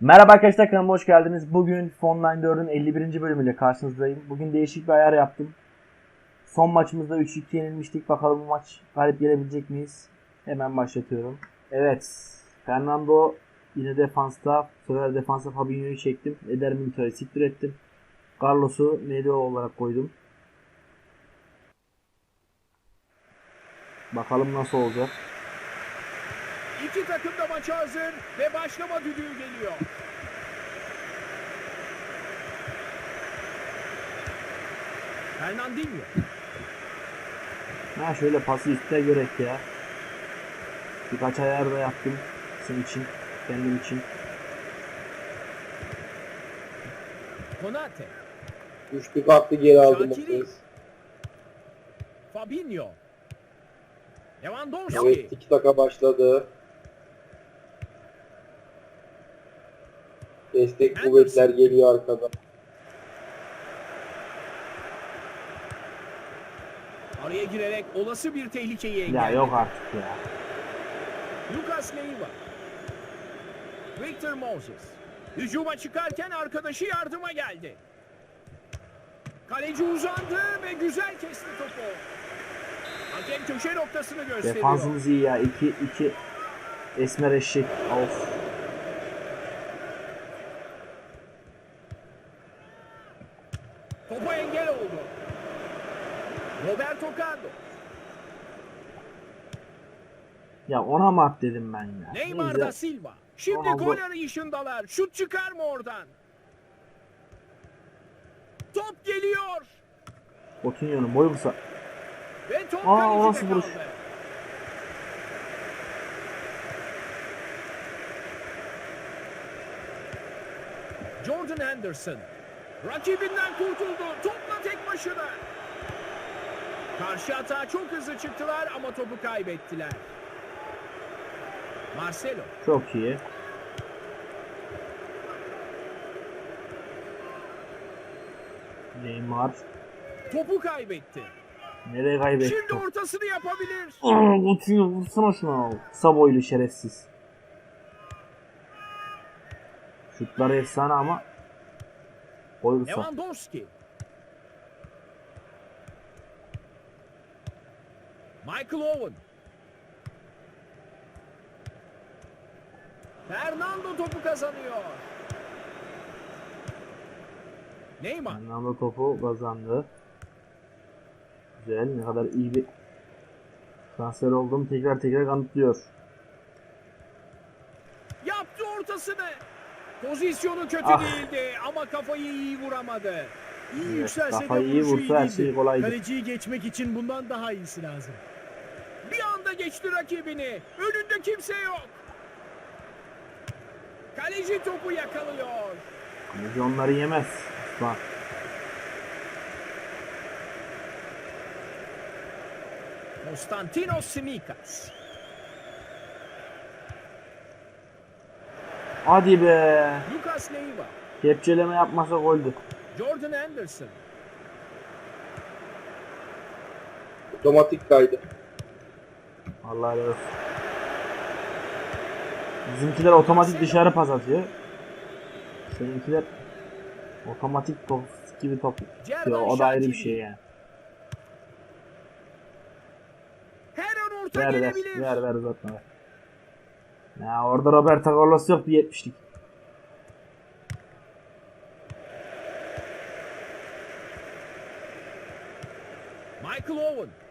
Merhaba arkadaşlar kanalıma hoş geldiniz. Bugün Fonline 4'ün 51. bölümüyle karşınızdayım. Bugün değişik bir ayar yaptım. Son maçımızda 3-2 yenilmiştik. Bakalım bu maç galip gelebilecek miyiz? Hemen başlatıyorum. Evet. Fernando yine defansta. Bu sefer defansa Fabinho'yu çektim. Eder Milito'yu siktir ettim. Carlos'u Nedo olarak koydum. Bakalım nasıl olacak. İki takım da maça hazır ve başlama düdüğü geliyor. Fernandinho. Ha şöyle pası üstüne görek ya. Birkaç ayar da yaptım. Senin için. Kendim için. Konate. Üçlü kalktı geri aldı Şakiri. Mutlu. Fabinho. Lewandowski. Evet tiki taka başladı. Destek kuvvetler geliyor arkadan. Araya girerek olası bir tehlikeyi Ya engelledi. yok artık ya. Lucas Leiva. Victor Moses. Hücuma çıkarken arkadaşı yardıma geldi. Kaleci uzandı ve güzel kesti topu. Hakem köşe noktasını gösteriyor. Defansımız iyi ya. 2 2 Esmer eşek. Of. Roberto Carlos. Ya ona mı at dedim ben ya. Neymar da Silva. Şimdi gol arayışındalar. Şut çıkar mı oradan? Top geliyor. Coutinho'nun boyu kısa. Ve top Aa, o nasıl vuruş? Jordan Henderson. Rakibinden kurtuldu. Topla tek başına. Karşı atağa çok hızlı çıktılar ama topu kaybettiler. Marcelo. Çok iyi. Neymar. Topu kaybetti. Nereye kaybetti? Şimdi ortasını yapabilir. Aa, Coutinho vursana şuna. Kısa boylu şerefsiz. Şutları efsane ama boy kısa. Lewandowski. Michael Owen. Fernando topu kazanıyor. Neymar. Fernando topu kazandı. Güzel. Ne kadar iyi bir transfer olduğumu tekrar tekrar kanıtlıyor. Yaptı ortasını. Pozisyonu kötü Ah. değildi ama kafayı iyi vuramadı. İyi Evet, yükselse de iyi vursa her değildi. şey kolaydı. Kaleciyi geçmek için bundan daha iyisi lazım. Geçti rakibini. Önünde kimse yok. Kaleci topu yakalıyor. Kaleci onları yemez. Bak. Konstantinos Simikas. Hadi be. Lucas Leiva. Kepçeleme yapmasa goldü. Jordan Anderson. Otomatik kaydı. Allah razı olsun. Bizimkiler otomatik dışarı pas atıyor. Seninkiler otomatik top gibi top atıyor. O da ayrı bir şey yani. Ver ver ver ver uzatma ver. Ya orada Roberto Carlos yok bir 70'lik. Michael Owen.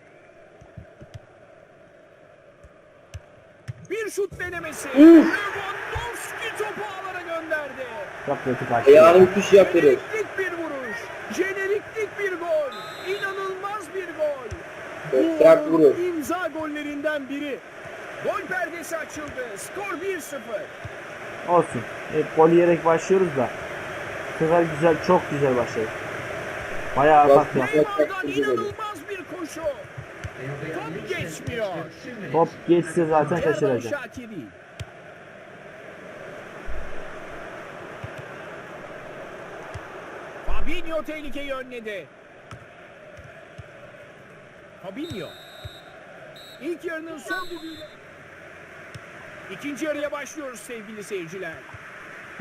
Bir şut denemesi. Lewandowski topu ağlara gönderdi. Çok kötü kaçtı. Ayağını ya. müthiş yatırır. Jeneriklik bir vuruş. Jeneriklik bir gol. İnanılmaz bir gol. Çok sert vurur. imza gollerinden biri. Gol perdesi açıldı. Skor 1-0. Olsun. Hep gol yiyerek başlıyoruz da. Bu sefer güzel, çok güzel başladık. Bayağı atak yaptık. Neymar'dan inanılmaz bir koşu. Top geçmiyor. Top geçse zaten. Şakiri. Fabinho tehlikeyi önledi. Fabinho. İlk yarının son düdüğüyle. İkinci yarıya başlıyoruz sevgili seyirciler.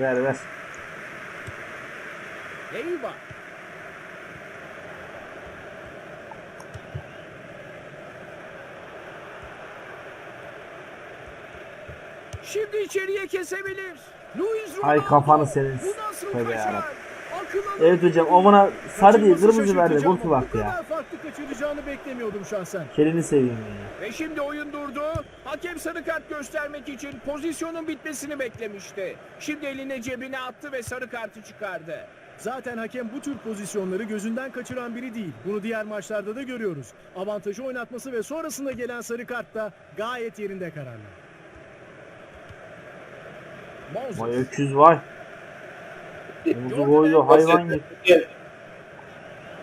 Ver ver. Eyvah. Şimdi içeriye kesebilir. Luis Ronaldo. Ay kafanı senin. Bu nasıl Tövbe kaçar? Evet hocam o bana sarı değil kırmızı verdi. ama baktı ya. farklı kaçıracağını beklemiyordum şahsen. Kelini seveyim ya. Ve şimdi oyun durdu. Hakem sarı kart göstermek için pozisyonun bitmesini beklemişti. Şimdi eline cebine attı ve sarı kartı çıkardı. Zaten hakem bu tür pozisyonları gözünden kaçıran biri değil. Bunu diğer maçlarda da görüyoruz. Avantajı oynatması ve sonrasında gelen sarı kart da gayet yerinde kararlar. Vay öküz vay. Omuzu koydu hayvan gibi.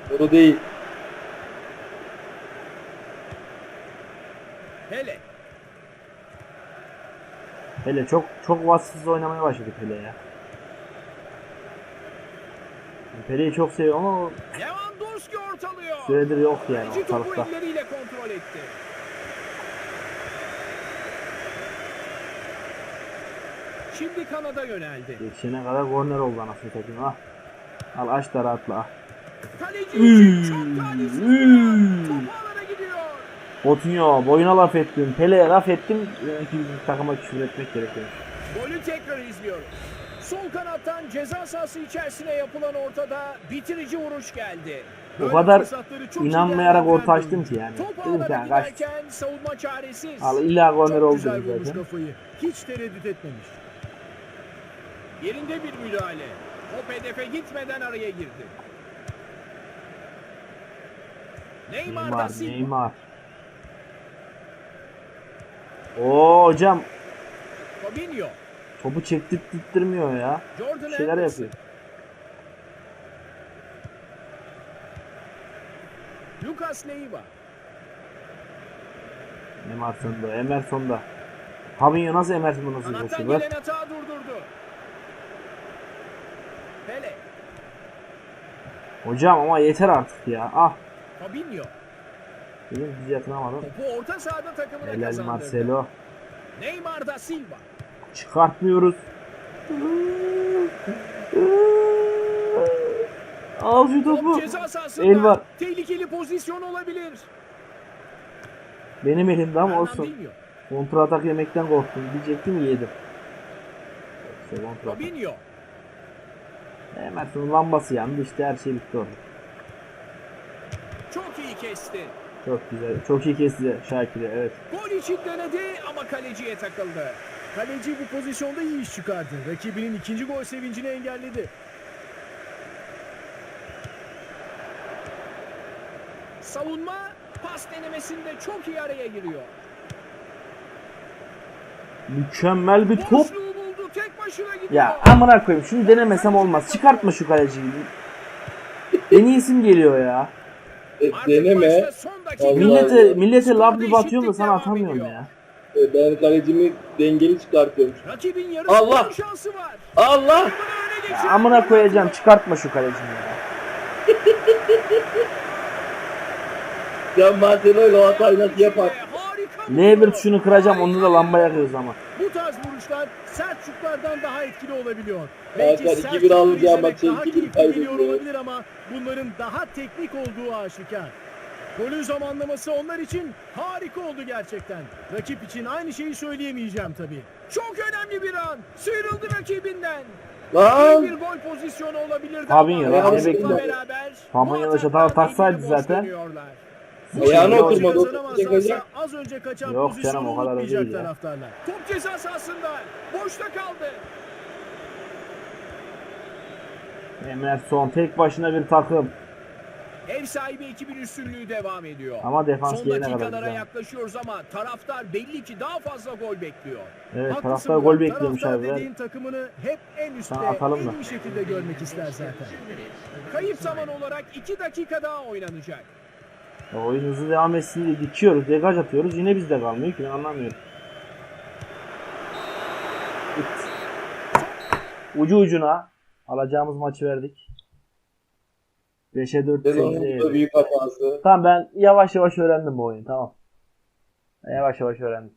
Bunu değil. Hele. Hele çok çok vasıfsız oynamaya başladı Pele ya. Pele'yi çok seviyorum ama Lewandowski ortalıyor. süredir yok yani ortalıkta. kontrol etti. Şimdi kanada yöneldi. Geçene kadar korner oldu anasını satayım ha. Al aç da rahatla. ah. Kaleci için çok talihsiz bir an. Gidiyor. Boyuna laf ettim. Pele'ye laf ettim. Bizim takıma küfür etmek gerekiyor. Golü tekrar izliyoruz. Sol kanattan ceza sahası içerisine yapılan ortada bitirici vuruş geldi. O kadar fırsatları çok iyi inanmayarak orta açtım ki yani. Top Dedim ki ağlara yani kaç. giderken savunma çaresiz. Al illa korner Çok oldu güzel dedim vurmuş zaten. kafayı. Hiç tereddüt etmemiş. Yerinde bir müdahale. Top hedefe gitmeden araya girdi. Neymar, da Neymar, Silva. Neymar. Oo hocam Fabinho. topu çektirip dittirmiyor ya. Jordan Bir şeyler Henderson. yapıyor. Lucas Leiva. Neymar sonda, Emerson da. Fabinho nasıl Emerson'u nasıl koşuyor? gelen hata durdurdu. Pele. Hocam ama yeter artık ya. Ah. Fabinho. Dedim biz yakınamadım. Topu orta sahada takımına Helal kazandırdı. Marcelo. Neymar da Silva. Çıkartmıyoruz. Al şu Top topu. El var. Tehlikeli pozisyon olabilir. Benim elimde ama olsun. Kontra atak yemekten korktum. Diyecektim yedim. Fabinho. Emerson'un lambası yandı işte her şey bitti orada. Çok iyi kesti. Çok güzel. Çok iyi kesti Şakir'e evet. Gol için denedi ama kaleciye takıldı. Kaleci bu pozisyonda iyi iş çıkardı. Rakibinin ikinci gol sevincini engelledi. Savunma pas denemesinde çok iyi araya giriyor. Mükemmel bir top. Boşluğu buldu. Tek başına gidiyor. Ya amına koyayım şunu denemesem olmaz. Çıkartma şu kaleciyi. En iyisim geliyor ya. E, deneme. Allah Millete millete Skorda laf bir atıyorum da sana atamıyorum ya. E, ben kalecimi dengeli çıkartıyorum. Rakibin yarı Allah! şansı var. Allah! Ya amına koyacağım çıkartma şu kalecini ya. Sen Marcelo ile o hatayı nasıl yapar? Harika L1 vurdu. tuşunu kıracağım onda da lamba yakıyoruz ama. Bu tarz vuruşlar sert şutlardan daha etkili olabiliyor. Belki 2-1 sert şutları izlemek maçı daha 2-1 keyifli geliyor kaybediyor. olabilir ama bunların daha teknik olduğu aşikar. Golün zamanlaması onlar için harika oldu gerçekten. Rakip için aynı şeyi söyleyemeyeceğim tabii. Çok önemli bir an. Sıyrıldı rakibinden. Lan! bir gol pozisyonu olabilirdi Fabinho ama lan, ne bekliyor? da şatağı ataklar taksaydı zaten. dönüyorlar. Ayağına oturmadı. az önce kaçan Yok pozisyonu canım, o kadar da unutmayacak değil ya. taraftarlar. Top ceza sahasında. Boşta kaldı. Emerson tek başına bir takım. Ev sahibi ekibin üstünlüğü devam ediyor. Ama defans Son gelene kadar dakikalara güzel. yaklaşıyoruz ama taraftar belli ki daha fazla gol bekliyor. Evet Haklısın taraftar Murat. gol bekliyormuş Taraftar abi. Dediğin takımını hep en üstte, Sana atalım en da. iyi şekilde görmek ister zaten. Kayıp zaman olarak 2 dakika daha oynanacak. Ya oyun hızlı devam etsin diye dikiyoruz, degaj atıyoruz. Yine bizde kalmıyor ki ben anlamıyorum. Git. Ucu ucuna alacağımız maçı verdik. 5'e 4 Sezonun da büyük hatası. Tamam ben yavaş yavaş öğrendim bu oyunu tamam. Yavaş yavaş öğrendim.